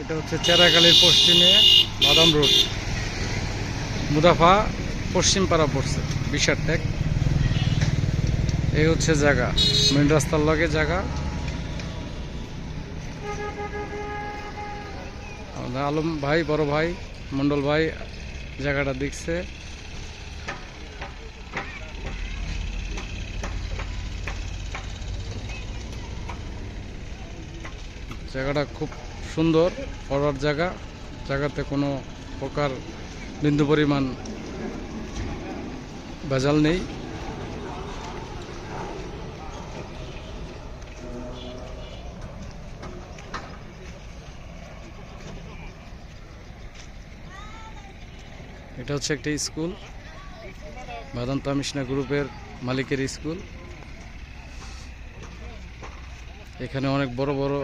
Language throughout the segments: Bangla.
এটা হচ্ছে চেরাকালির পশ্চিমে বাদাম রোড। মুদাফা পশ্চিম পাড়া পড়ছে বিশার ট্যাগ। এই হচ্ছে জায়গা মেন রাস্তার লগে জায়গা। আলম ভাই, বড় ভাই, মন্ডল ভাই জায়গাটা দেখছে। জায়গাটা খুব সুন্দর ফরওয়ার্ড জায়গা, জায়গাতে কোনো প্রকার বিন্দু পরিমাণ ভেজাল নেই। এটা হচ্ছে একটি স্কুল, বেদান্ত মিশনা গ্রুপের মালিকের স্কুল। এখানে অনেক বড় বড়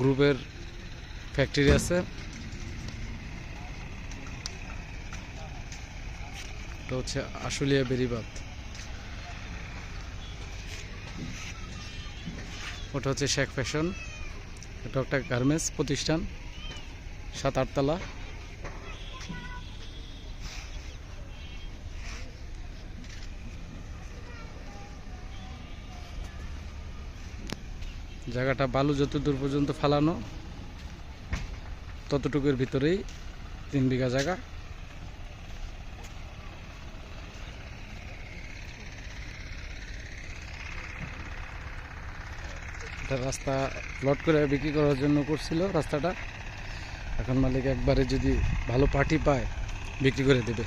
গ্রুপের ফ্যাক্টরি আছে। এটা হচ্ছে আশুলিয়া বেরিবাদ ওটা হচ্ছে শেখ ফ্যাশন। এটা একটা গার্মেন্টস প্রতিষ্ঠান, সাত আটতলা। জায়গাটা বালু যত দূর পর্যন্ত ফালানো ততটুকুর ভিতরেই তিন বিঘা জায়গা। রাস্তা প্লট করে বিক্রি করার জন্য করছিল রাস্তাটা। এখন মালিক একবারে যদি ভালো পার্টি পায়, বিক্রি করে দেবে।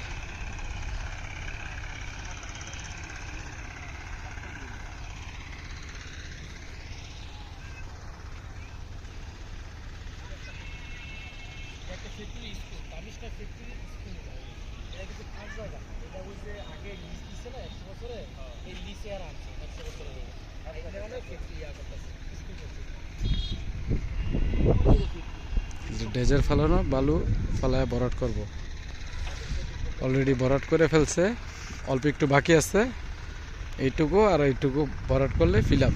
ফ্যাক্টরি স্কুল ফ্যাক্টরি স্কুল এটা কিন্তু ফাঁক জায়গা। এটা ওই যে আগে লিজ দিছে না একশো বছরে এই লিজে আর আনছে একশো বছরে আর এখানে অনেক ফ্যাক্টরি ইয়া করতেছে। স্কুল ডেজার ফেলানো বালু ফেলায় ভরাট করব। অলরেডি ভরাট করে ফেলছে অল্প একটু বাকি আছে। এইটুকু আর এইটুকু ভরাট করলে ফিল আপ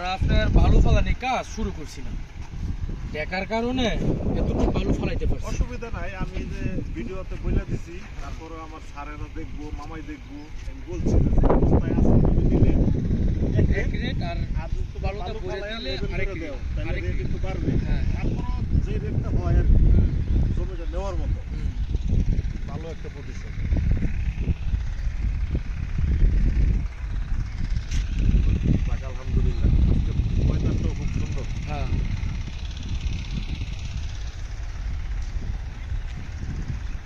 আমরা আপনার বালু ফালানি কাজ শুরু করছিলাম। দেখার কারণে এতটুকু বালু ফালাইতে পারছি। অসুবিধা নাই আমি যে ভিডিওতে বলে দিছি তারপরে আমার স্যারেরা দেখব মামাই দেখব আমি বলছি যে অবস্থায় আছে দিলে। আর আর যদি বালুটা বালু ভরে দিলে আরেক তাহলে রেট রেট। বাড়বে। হ্যাঁ। তারপরও যে রেটটা হয় আর জমিটা নেওয়ার মতো। ভালো একটা প্রতিষ্ঠান